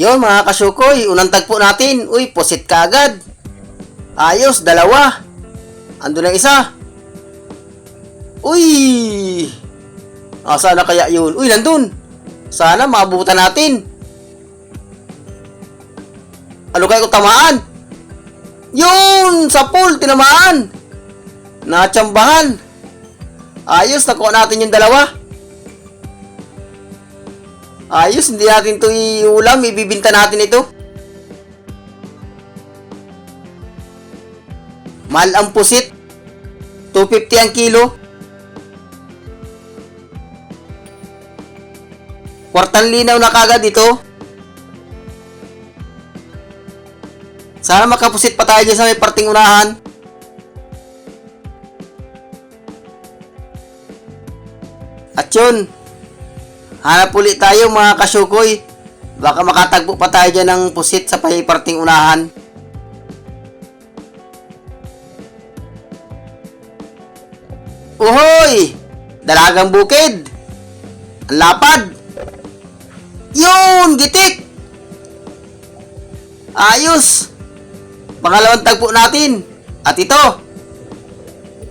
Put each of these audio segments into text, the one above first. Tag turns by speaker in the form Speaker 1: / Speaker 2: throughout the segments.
Speaker 1: Yun mga kasukoy, unang tagpo natin. Uy, posit ka agad. Ayos, dalawa. Ando na isa. Uy! Ah, sana kaya yun? Uy, nandun. Sana maabutan natin. Ano kung tamaan? Yun! Sa pool, tinamaan. Natsambahan. Ayos, nakuha natin yung dalawa. Ayos, hindi natin ito iulam. Ibibinta natin ito. Mahal ang pusit. 250 ang kilo. Kwartang linaw na kagad ito. Sana makapusit pa tayo dyan sa may parting unahan. At yun, hanap ulit tayo mga kasyukoy. Baka makatagpo pa tayo dyan ng pusit sa may parting unahan. Uhoy! Dalagang bukid! Ang lapad! Yun! Gitik! Ayos! Pangalawang tagpo natin. At ito.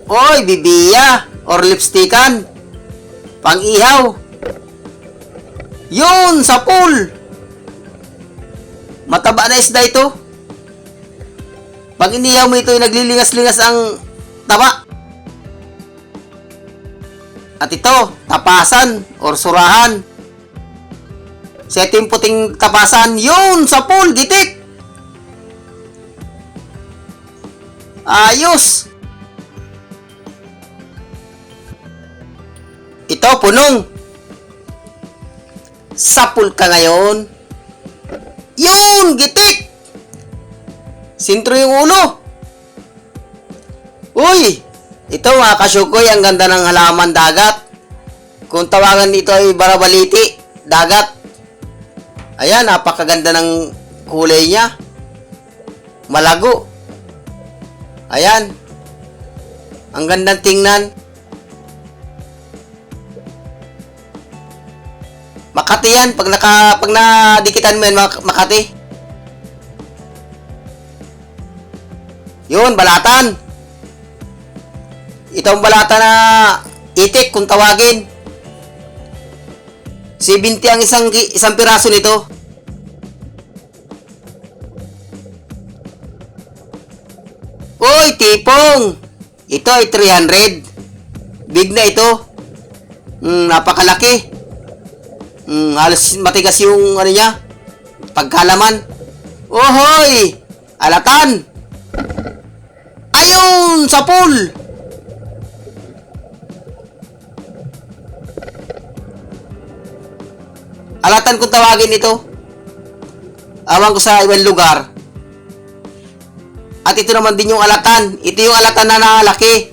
Speaker 1: Oy, bibiya or lipstickan. Pang-ihaw. Yun, sa pool. Mataba na isda ito. Pag inihaw mo ito, naglilingas-lingas ang taba. At ito, tapasan or surahan. Yung puting tapasan, yun, sa pool, gitik. Ayos! Ito, punong. Sapul ka ngayon. Yun! Gitik! Sintro yung ulo. Uy! Ito mga kasyukoy, ang ganda ng halaman dagat. Kung tawagan dito ay barabaliti, dagat. Ayan, napakaganda ng kulay niya. Malago. Ayan. Ang gandang tingnan. Makati yan. Pag, naka, pag nadikitan mo yan, Mak- Makati. Yun, balatan. Itong balata na itik kung tawagin. 70 ang isang, isang piraso nito. Uy, tipong! Ito ay 300. Big na ito. Mm, napakalaki. Mm, halos matigas yung ano niya. Pagkalaman. Ohoy! Alatan! Ayun! Sa pool! Alatan kung tawagin ito. Awan ko sa ibang lugar. At ito naman din yung alatan. Ito yung alatan na nakalaki.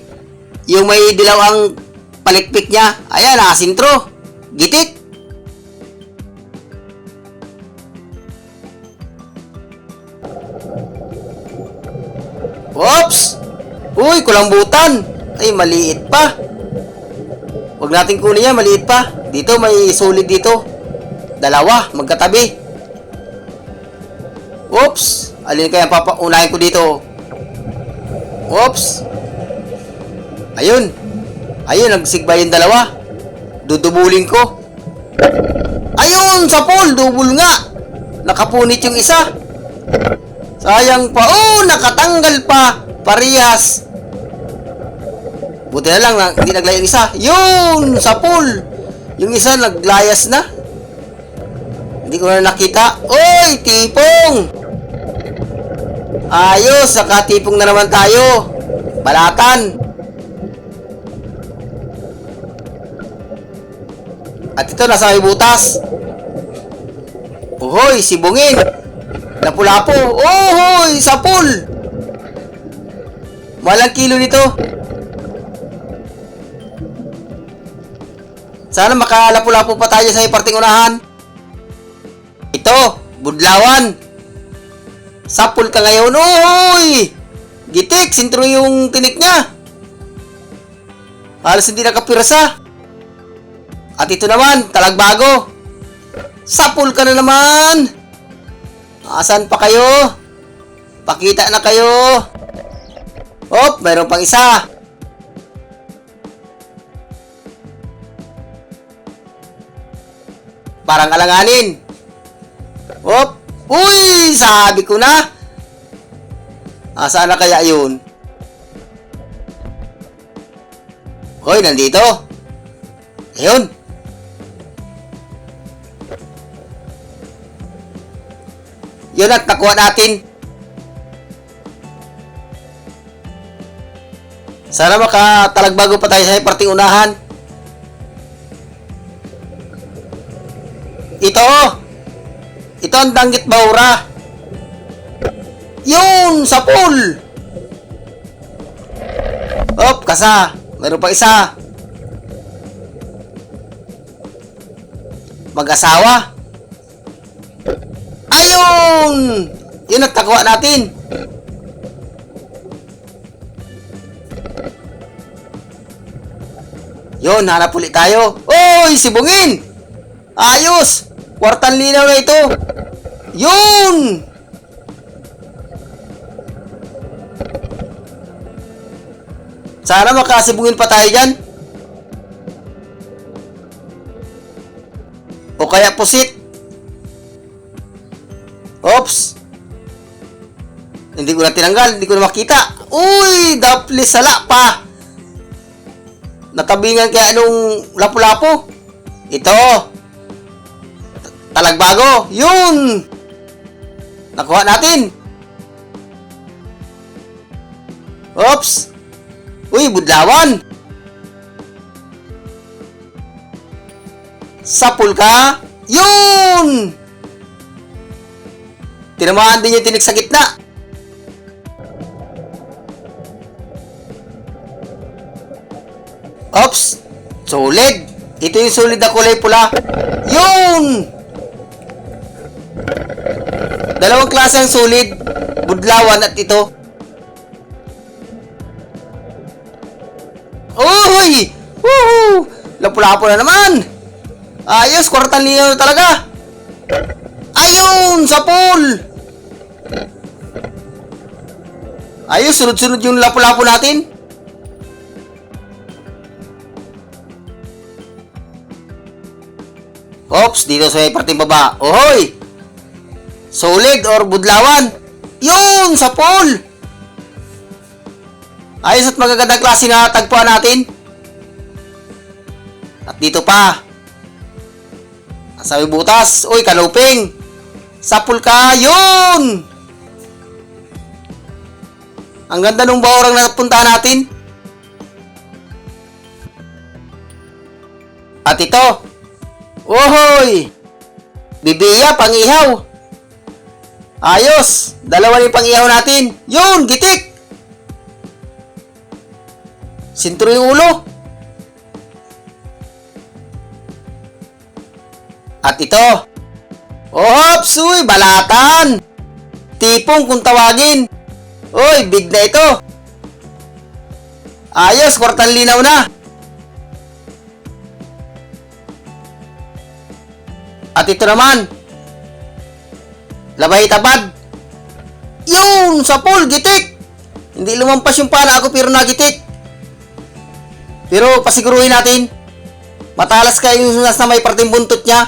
Speaker 1: Yung may dilaw ang palikpik niya. Ayan, nakasintro. Gitik. Oops! Uy, kulambutan. Ay, maliit pa. Huwag natin kunin yan, maliit pa. Dito, may solid dito. Dalawa, magkatabi. Oops! Alin kaya papaunahin ko dito? Oops! Ayun! Ayun, nagsigba yung dalawa. Dudubulin ko. Ayun! Sa pool! Dubul nga! Nakapunit yung isa. Sayang pa. Oh! Nakatanggal pa! Parehas! Buti na lang hindi naglaya yung isa. Yun! Sa pool! Yung isa naglayas na. Hindi ko na nakita. Oy! Tipong! Ayos! Nakatipong na naman tayo. Balatan. At ito, nasa may butas. Uhoy! Sibungin! Lapu-lapo! Uhoy! Sa pool! Walang kilo nito. Sana makalapu-lapu pa tayo sa may parting unahan. Ito, budlawan. Sapul ka ngayon. Uy! Gitik, sintro yung tinik niya. Halos hindi nakapirasa. At ito naman, talagbago. Sapul ka na naman. Asan pa kayo? Pakita na kayo. Hop, mayroon pang isa. Parang alanganin. Hop! Uy! Sabi ko na! Asaan na kaya yun? Hoy, nandito. Ayun. Yun at nakuha natin. Sana makatalagbago pa tayo sa parting unahan. Ito! Ito ang danggit baura. Yun! Sa pool! Op, kasa. Meron pa isa. Mag-asawa. Ayun! Yun ang takuha natin. Yun, hanap ulit tayo. Oy, sibungin! Ayos! Kwartan linaw na ito. Yun! Sana makasibungin pa tayo dyan. O kaya pusit. Oops. Hindi ko na tinanggal. Hindi ko na makita. Uy! Dapli sala pa. Natabingan kaya anong lapu-lapu. Ito. Talagbago. Yun! Nakuha natin. Oops! Uy, budlawan! Sapul ka? Yun! Tinamaan din yung tinik sa gitna. Oops! Solid! Ito yung solid na kulay pula. Yun! Dalawang klase ang solid. Budlawan at ito. Uy! Woohoo! Lapu-lapu na naman! Ayos, kwartan na talaga! Ayun! Sa pool! Ayos, sunod-sunod yung lapu-lapu natin. Oops, dito sa parting baba. Ohoy! Solid or budlawan? Yun! Sa pool! Ayos at magagandang klase na tagpuan natin. At dito pa. Sa may butas. Uy, kanuping. Sapul ka. Yun! Ang ganda nung baurang napunta natin. At ito. Ohoy! Bibiya, pangihaw. Ayos! Dalawa yung pangihaw natin. Yun! Gitik! Sintro yung ulo. At ito. Ops! Uy! Balatan! Tipong kung tawagin. Uy! Big na ito. Ayos! Kwartan linaw na. At ito naman. Labay tabad. Yun! Sa pool! Gitik! Hindi lumampas yung pala ako pero nagitik. Pero pasiguruhin natin. Matalas kayo yung nasa may parting buntot niya.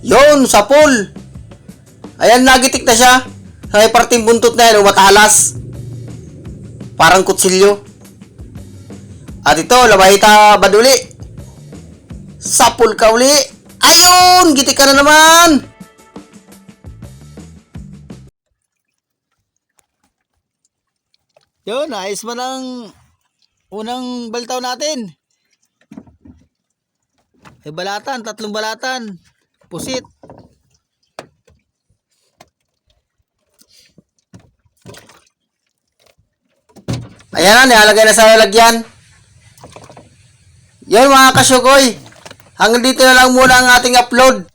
Speaker 1: Yun, sa pool. Ayan, nagitik na siya. Sa may parting buntot na yan, oh, matalas. Parang kutsilyo. At ito, labahita baduli. Sapul ka uli. Ayun! Gitik ka na naman! Yun, ayos man ang unang baltaw natin. May balatan, tatlong balatan. Pusit. Ayan na, nilalagay na sa lalagyan. Yun mga kasyukoy. Hanggang dito na lang muna ang ating upload.